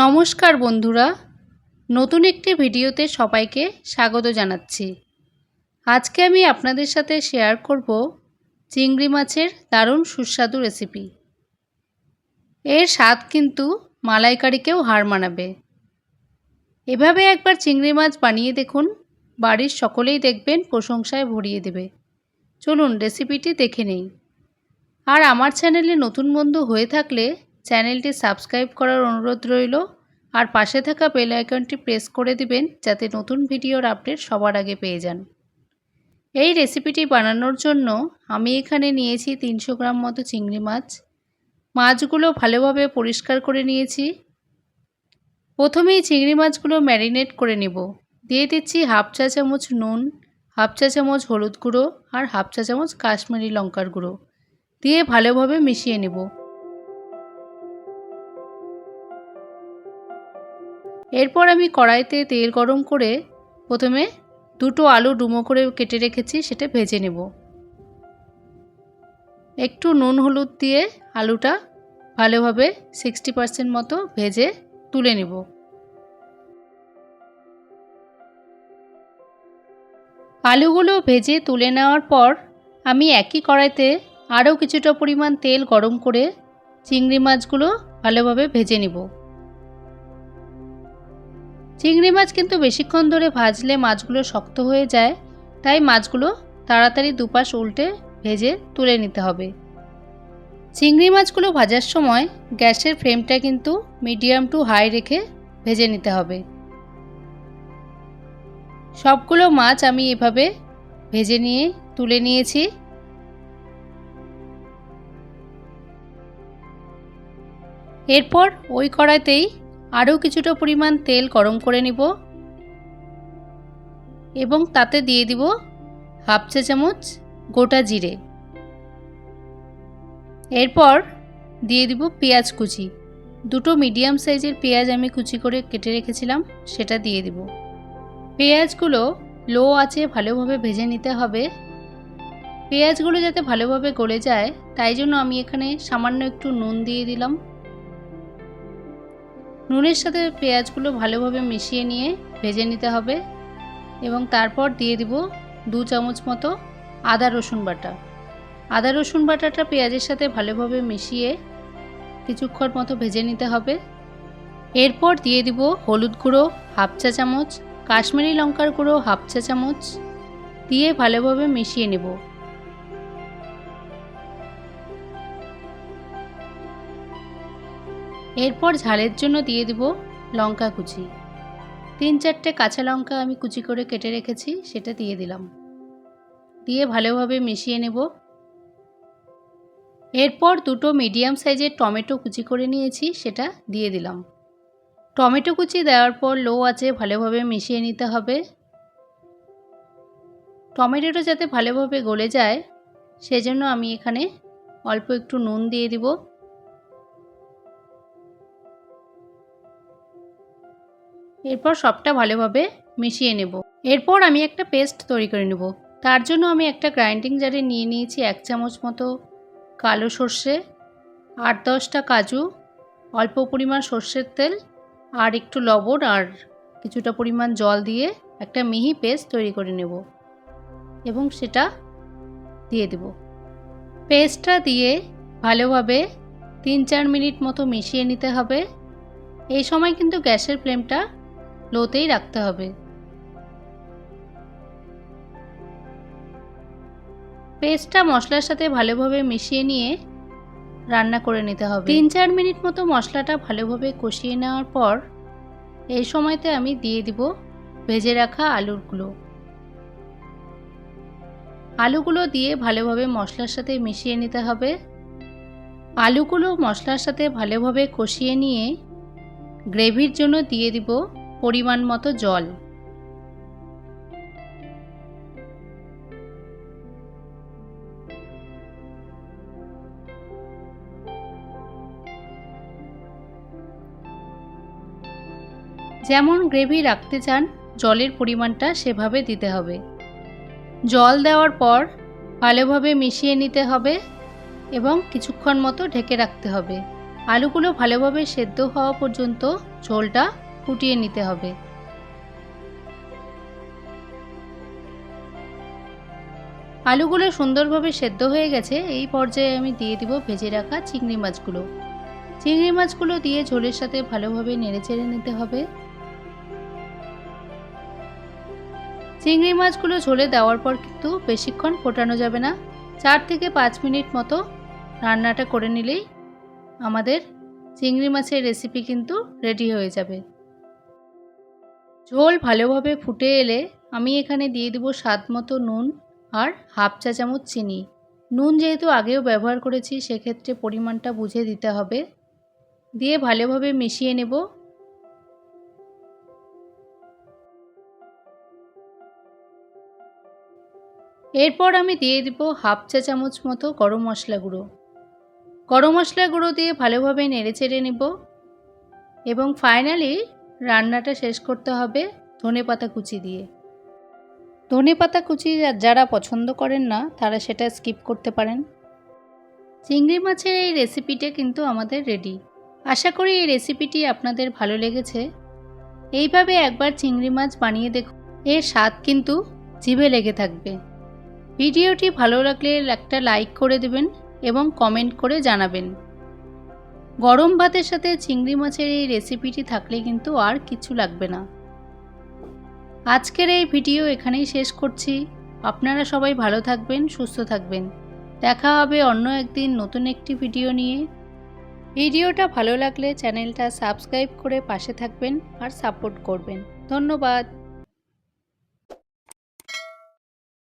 নমস্কার বন্ধুরা, নতুন একটি ভিডিওতে সবাইকে স্বাগত জানাচ্ছি। আজকে আমি আপনাদের সাথে শেয়ার করব চিংড়ি মাছের দারুণ সুস্বাদু রেসিপি এর স্বাদ কিন্তু মালাইকারিকেও হার মানাবে। এভাবে একবার চিংড়ি মাছ বানিয়ে দেখুন, বাড়ির সকলেই দেখবেন প্রশংসায় ভরিয়ে দেবে। চলুন রেসিপিটি দেখে নেই। আর আমার চ্যানেলে নতুন বন্ধু হয়ে থাকলে চ্যানেলটি সাবস্ক্রাইব করার অনুরোধ রইল। আর পাশে থাকা বেল আইকনটি প্রেস করে দিবেন যাতে নতুন ভিডিওর আপডেট সবার আগে পেয়ে যান। এই রেসিপিটি বানানোর জন্য আমি এখানে নিয়েছি তিনশো গ্রাম মতো চিংড়ি মাছ। মাছগুলো ভালোভাবে পরিষ্কার করে নিয়েছি। প্রথমেই চিংড়ি মাছগুলো ম্যারিনেট করে নেব। দিয়ে দিচ্ছি হাফ চা চামচ নুন, হাফ চা চামচ হলুদ গুঁড়ো আর হাফ চা চামচ কাশ্মীরি লঙ্কার গুঁড়ো। দিয়ে ভালোভাবে মিশিয়ে নেব। এরপর আমি কড়াইতে তেল গরম করে প্রথমে দুটো আলু ডুমো করে কেটে রেখেছি, সেটা ভেজে নেব। একটু নুন হলুদ দিয়ে আলুটা ভালোভাবে সিক্সটি পার্সেন্ট মতো ভেজে তুলে নেব। আলুগুলো ভেজে তুলে নেওয়ার পর আমি একই কড়াইতে আরও কিছুটা পরিমাণ তেল গরম করে চিংড়ি মাছগুলো ভালোভাবে ভেজে নেব। চিংড়ি মাছ কিন্তু বেশিক্ষণ ধরে ভাজলে মাছগুলো শক্ত হয়ে যায়, তাই মাছগুলো তাড়াতাড়ি দুপাশ উল্টে ভেজে তুলে নিতে হবে। চিংড়ি মাছগুলো ভাজার সময় গ্যাসের ফ্লেমটা কিন্তু মিডিয়াম টু হাই রেখে ভেজে নিতে হবে। সবগুলো মাছ আমি এভাবে ভেজে নিয়ে তুলে নিয়েছি। এরপর ওই কড়াইতেই আরও কিছুটা পরিমাণ তেল গরম করে নিব এবং তাতে দিয়ে দিব হাফ চা চামচ গোটা জিরে। এরপর দিয়ে দিব পেঁয়াজ কুচি। দুটো মিডিয়াম সাইজের পেঁয়াজ আমি কুচি করে কেটে রেখেছিলাম, সেটা দিয়ে দিব। পেঁয়াজগুলো লো আছে ভালোভাবে ভেজে নিতে হবে। পেঁয়াজগুলো যাতে ভালোভাবে গলে যায়, তাই জন্য আমি এখানে সামান্য একটু নুন দিয়ে দিলাম। নুনের সাথে পেঁয়াজগুলো ভালোভাবে মিশিয়ে নিয়ে ভেজে নিতে হবে এবং তারপর দিয়ে দিব দু চামচ মতো আদা রসুন বাটা। আদা রসুন বাটাটা পেঁয়াজের সাথে ভালোভাবে মিশিয়ে কিছুক্ষণ মতো ভেজে নিতে হবে। এরপর দিয়ে দিব হলুদ গুঁড়ো হাফ চা চামচ, কাশ্মীরি লঙ্কার গুঁড়ো হাফ চা চামচ দিয়ে ভালোভাবে মিশিয়ে নেব। এরপর ঝালের জন্য দিয়ে দিব লঙ্কা কুচি। তিন চারটে কাঁচা লঙ্কা আমি কুচি করে কেটে রেখেছি, সেটা দিয়ে দিলাম। দিয়ে ভালোভাবে মিশিয়ে নেব। এরপর দুটো মিডিয়াম সাইজের টমেটো কুচি করে নিয়েছি, সেটা দিয়ে দিলাম। টমেটো কুচি দেওয়ার পর লো আছে ভালোভাবে মিশিয়ে নিতে হবে। টমেটোটা যাতে ভালোভাবে গলে যায়, সেজন্য আমি এখানে অল্প একটু নুন দিয়ে দিব। এরপর সবটা ভালোভাবে মিশিয়ে নেব। এরপর আমি একটা পেস্ট তৈরি করে নেব। তার জন্য আমি একটা গ্রাইন্ডিং জারে নিয়ে নিয়েছি এক চামচ মতো কালো সর্ষে, আট দশটা কাজু, অল্প পরিমাণ সর্ষের তেল, আর একটু লবণ আর কিছুটা পরিমাণ জল দিয়ে একটা মিহি পেস্ট তৈরি করে নেব এবং সেটা দিয়ে দেব। পেস্টটা দিয়ে ভালোভাবে তিন চার মিনিট মতো মিশিয়ে নিতে হবে। এই সময় কিন্তু গ্যাসের ফ্লেমটা লোতেই রাখতে হবে। পেস্টটা মশলার সাথে ভালোভাবে মিশিয়ে নিয়ে রান্না করে নিতে হবে। তিন চার মিনিট মতো মশলাটা ভালোভাবে কষিয়ে নেওয়ার পর এই সময়তে আমি দিয়ে দিব ভেজে রাখা আলুরগুলো আলুগুলো দিয়ে ভালোভাবে মশলার সাথে মিশিয়ে নিতে হবে। আলুগুলো মশলার সাথে ভালোভাবে কষিয়ে নিয়ে গ্রেভির জন্য দিয়ে দিব পরিমাণ মতো জল। যেমন গ্রেভি রাখতে চান, জলের পরিমাণটা সেভাবে দিতে হবে। জল দেওয়ার পর ভালোভাবে মিশিয়ে নিতে হবে এবং কিছুক্ষণ মতো ঢেকে রাখতে হবে। আলুগুলো ভালোভাবে সেদ্ধ হওয়া পর্যন্ত ঝোলটা ফুটিয়ে নিতে হবে। আলুগুলো সুন্দরভাবে সেদ্ধ হয়ে গেছে, এই পর্যায়ে আমি দিয়ে দিব ভেজে রাখা চিংড়ি মাছগুলো। চিংড়ি মাছগুলো দিয়ে ঝোলের সাথে ভালোভাবে নেড়েচেড়ে নিতে হবে। চিংড়ি মাছগুলো ঝোলে দেওয়ার পর কিন্তু বেশিক্ষণ ফোটানো যাবে না। চার থেকে পাঁচ মিনিট মতো রান্নাটা করে নিলেই আমাদের চিংড়ি মাছের রেসিপি কিন্তু রেডি হয়ে যাবে। ঝোল ভালোভাবে ফুটে এলে আমি এখানে দিয়ে দেবো স্বাদ মতো নুন আর হাফ চা চামচ চিনি। নুন যেহেতু আগেও ব্যবহার করেছি, সেক্ষেত্রে পরিমাণটা বুঝে দিতে হবে। দিয়ে ভালোভাবে মিশিয়ে নেব। এরপর আমি দিয়ে দিব হাফ চা চামচ মতো গরম মশলা গুঁড়ো। গরম মশলা গুঁড়ো দিয়ে ভালোভাবে নেড়ে চেড়ে নেব। এবং ফাইনালি রান্নাটা শেষ করতে হবে ধনে পাতা কুচি দিয়ে। ধনে পাতা কুচি যারা পছন্দ করেন না, তারা সেটা স্কিপ করতে পারেন। চিংড়ি মাছের এই রেসিপিটা কিন্তু আমাদের রেডি আশা করি এই রেসিপিটি আপনাদের ভালো লেগেছে। এইভাবে একবার চিংড়ি মাছ বানিয়ে দেখুন, এর স্বাদ কিন্তু জিভে লেগে থাকবে। ভিডিওটি ভালো লাগলে একটা লাইক করে দেবেন এবং কমেন্ট করে জানাবেন। গরম ভাতের সাথে চিংড়ি মাছের এই রেসিপিটি থাকলে কিন্তু আর কিছু লাগবে না। আজকের এই ভিডিও এখানেই শেষ করছি। আপনারা সবাই ভালো থাকবেন, সুস্থ থাকবেন। দেখা হবে অন্য একদিন নতুন একটি ভিডিও নিয়ে। ভিডিওটা ভালো লাগলে চ্যানেলটা সাবস্ক্রাইব করে পাশে থাকবেন আর সাপোর্ট করবেন। ধন্যবাদ।